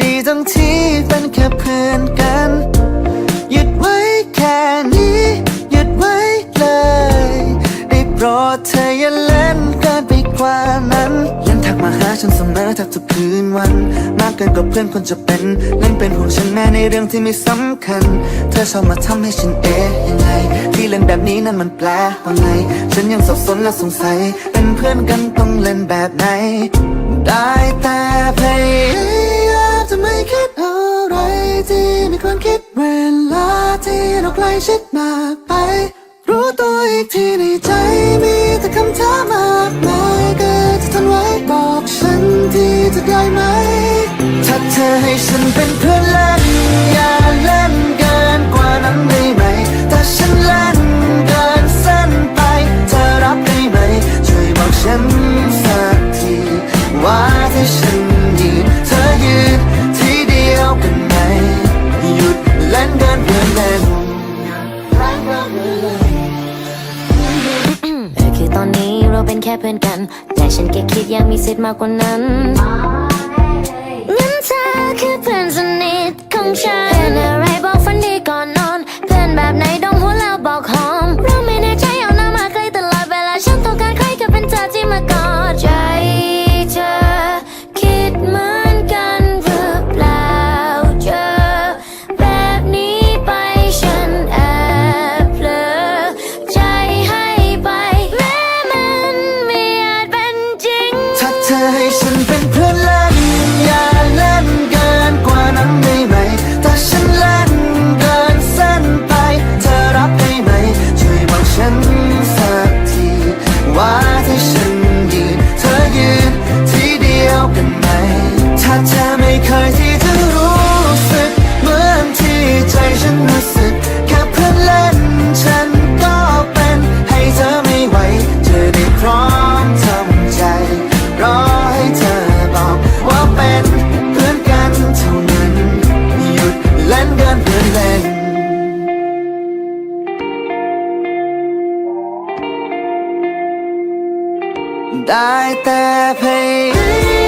ดีตรงที่เป็นแค่เพื่อนกัน หยุดไว้แค่นี้ หยุดไว้เลยได้โปรดเธออย่าเล่นเกินไปกว่านั้นยังทักมาหาฉันเสมอแทบทุกคืนวัน มากเกินกว่าเพื่อนคนจะเป็นเล่นเป็นห่วงฉันแม้ในเรื่องที่ไม่สำคัญ เธอชอบมาทำให้ฉันเอ๊ะยังไง ที่เล่นแบบนี้นั้นมันแปลว่าไง ฉันยังสับสนและสงสัย เป็นเพื่อนกันต้องเล่นแบบไหนได้ เราใกล้ชิดมากไป รู้ตัวอีกทีในใจมีแต่คำถามมากมายเกิดจะทนไว้บอกฉันทีจะได้ไหม ถ้าเธอให้ฉันเป็นเพื่อนเล่น เป็นแค่เพื่อนกัน แต่ฉันแค่คิดยังมีสิทธิ์มากกว่านั้น ถ้ ได้แต่พยา